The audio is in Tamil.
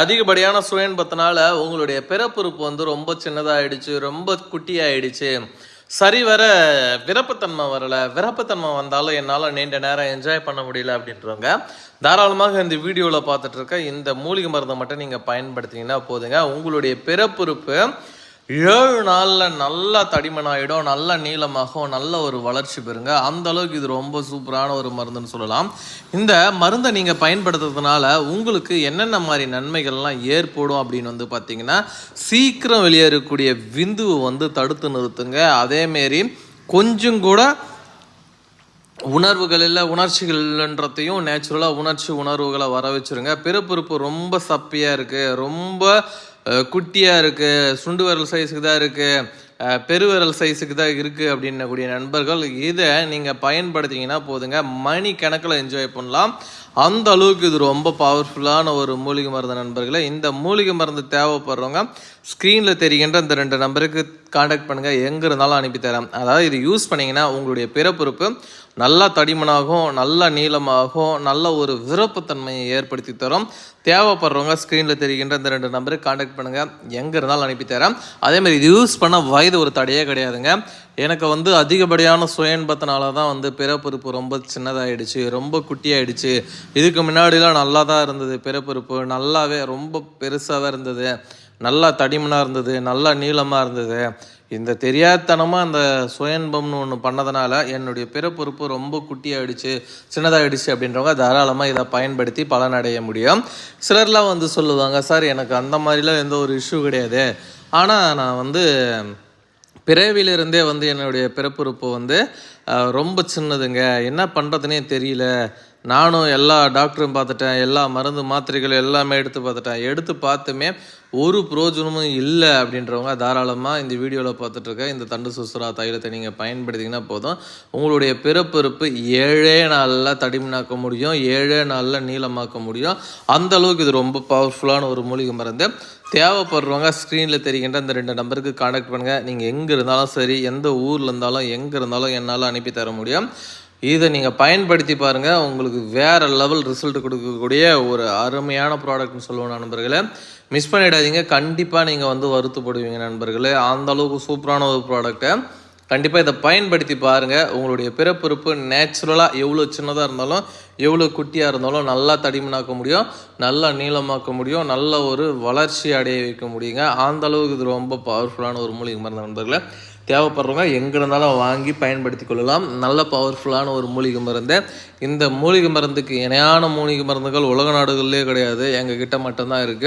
அதிகப்படியான சுயன்பத்தினால உங்களுடைய பிறப்புறுப்பு வந்து ரொம்ப சின்னதாயிடுச்சு ரொம்ப குட்டியாயிடுச்சு. சரி வர விரப்பத்தன்மை வரல. விரப்பத்தன்மை வந்தாலும் என்னால் நீண்ட நேரம் என்ஜாய் பண்ண முடியல அப்படின்றவங்க தாராளமாக இந்த வீடியோவில் பார்த்துட்டு இருக்க இந்த மூலிகை மருந்தை மட்டும் நீங்கள் பயன்படுத்திங்கன்னா போதுங்க. உங்களுடைய பிறப்புறுப்பு ஏழு நாளில் நல்லா தடிமனாயிடும் நல்ல நீளமாகும் நல்ல ஒரு வளர்ச்சி பெறுங்க. அந்த அளவுக்கு இது ரொம்ப சூப்பரான ஒரு மருந்துன்னு சொல்லலாம். இந்த மருந்தை நீங்கள் பயன்படுத்துறதுனால உங்களுக்கு என்னென்ன மாதிரி நன்மைகள்லாம் ஏற்படும் அப்படின்னு வந்து பார்த்தீங்கன்னா சீக்கிரம் வெளியேறக்கூடிய விந்துவை வந்து தடுத்து நிறுத்துங்க. அதேமாரி கொஞ்சம் கூட உணர்வுகளில் உணர்ச்சிகள்ன்றதையும் நேச்சுரலாக உணர்ச்சி உணர்வுகளை வர வச்சுருங்க. பிறப்புறுப்பு ரொம்ப சப்பியாக இருக்குது ரொம்ப குட்டியாக இருக்குது சுண்டு விரல் சைஸுக்கு தான் இருக்குது பெருவிரல் சைஸுக்கு தான் இருக்குது அப்படின்னக்கூடிய நண்பர்கள் இதை நீங்கள் பயன்படுத்திங்கன்னா போதுங்க. மணி கணக்கில் என்ஜாய் பண்ணலாம். அந்த அளவுக்கு இது ரொம்ப பவர்ஃபுல்லான ஒரு மூலிகை மருந்து நண்பர்களே. இந்த மூலிகை மருந்து தேவைப்படுறவங்க ஸ்க்ரீனில் தெரிகின்ற இந்த ரெண்டு நம்பருக்கு காண்டாக்ட் பண்ணுங்கள் எங்கே இருந்தாலும் அனுப்பி தரேன். அதாவது இது யூஸ் பண்ணிங்கன்னா உங்களுடைய பிறப்புறுப்பு நல்லா தடிமனாகும் நல்ல நீளமாகும் நல்ல ஒரு விருப்பத்தன்மையை ஏற்படுத்தி தரும். தேவைப்படுறவங்க ஸ்க்ரீனில் தெரிகின்ற இந்த ரெண்டு நம்பருக்கு காண்டாக்ட் பண்ணுங்கள் எங்கே இருந்தாலும் அனுப்பி தரேன். அதேமாதிரி இது யூஸ் பண்ண வயது ஒரு தடையே கிடையாதுங்க. எனக்கு வந்து அதிகப்படியான சுயன்பத்தினால தான் வந்து பிறப்புறுப்பு ரொம்ப சின்னதாகிடுச்சு ரொம்ப குட்டியாயிடுச்சு. இதுக்கு முன்னாடிலாம் நல்லா தான் இருந்தது பிறப்புறுப்பு. நல்லாவே ரொம்ப பெருசாக இருந்தது. நல்லா தடிமனாக இருந்தது நல்லா நீளமாக இருந்தது. இந்த தெரியாதனமாக அந்த சுயன்பம்னு ஒன்று பண்ணதுனால என்னுடைய பிறப்புறுப்பு ரொம்ப குட்டியாகிடுச்சு சின்னதாகிடுச்சு அப்படின்றவங்க தாராளமாக இதை பயன்படுத்தி பலனடைய முடியும். சிலர்லாம் வந்து சொல்லுவாங்க சார் எனக்கு அந்த மாதிரிலாம் எந்த ஒரு இஷ்யூ கிடையாது. ஆனால் நான் வந்து பிறவிலிருந்தே வந்து என்னுடைய பிறப்புறுப்பு வந்து ரொம்ப சின்னதுங்க. என்ன பண்ணுறதுனே தெரியல. நானும் எல்லா டாக்டரும் பார்த்துட்டேன் எல்லா மருந்து மாத்திரைகள் எல்லாமே எடுத்து பார்த்துட்டேன். எடுத்து பார்த்துமே ஒரு பிரோஜனமும் இல்லை அப்படின்றவங்க தாராளமாக இந்த வீடியோவில் பார்த்துட்ருக்கேன் இந்த தண்டு சுசுரா தைலத்தை நீங்கள் பயன்படுத்திங்கன்னா போதும். உங்களுடைய பிறப்பிறப்பு ஏழே நாளில் தடிமனாக்க முடியும் ஏழே நாளில் நீளமாக்க முடியும். அந்த அளவுக்கு இது ரொம்ப பவர்ஃபுல்லான ஒரு மூலிகை மருந்து. தேவைப்படுறவங்க ஸ்க்ரீனில் தெரிகின்ற இந்த ரெண்டு நம்பருக்கு காண்டாக்ட் பண்ணுங்கள் நீங்கள் எங்கே இருந்தாலும் சரி எந்த ஊரில் இருந்தாலும் எங்கே இருந்தாலும் என்னால் அனுப்பி தர முடியும். இதை நீங்கள் பயன்படுத்தி பாருங்கள் உங்களுக்கு வேறு லெவல் ரிசல்ட் கொடுக்கக்கூடிய ஒரு அருமையான ப்ராடக்ட்னு சொல்லுவேன் நண்பர்களே. மிஸ் பண்ணிடாதீங்க. கண்டிப்பாக நீங்கள் வந்து வருத்தப்படுவீங்க நண்பர்களே. அந்த அளவுக்கு சூப்பரான ஒரு ப்ராடக்ட்டை கண்டிப்பாக இதை பயன்படுத்தி பாருங்கள் உங்களுடைய பிறப்புறுப்பு நேச்சுரலாக எவ்வளோ சின்னதாக இருந்தாலும் எவ்வளோ குட்டியாக இருந்தாலும் நல்லா தடிமனாக்க முடியும் நல்லா நீளமாக்க முடியும் நல்ல ஒரு வளர்ச்சி அடைய வைக்க முடியுங்க. அந்த அளவுக்கு இது ரொம்ப பவர்ஃபுல்லான ஒரு மூலிகை மருந்து நண்பர்களை. தேவைப்படுறவங்க எங்கே இருந்தாலும் வாங்கி பயன்படுத்தி கொள்ளலாம். நல்ல பவர்ஃபுல்லான ஒரு மூலிகை மருந்து. இந்த மூலிகை மருந்துக்கு இணையான மூலிகை மருந்துகள் உலக நாடுகள்லேயே கிடையாது. எங்கள் கிட்ட மட்டும்தான் இருக்குது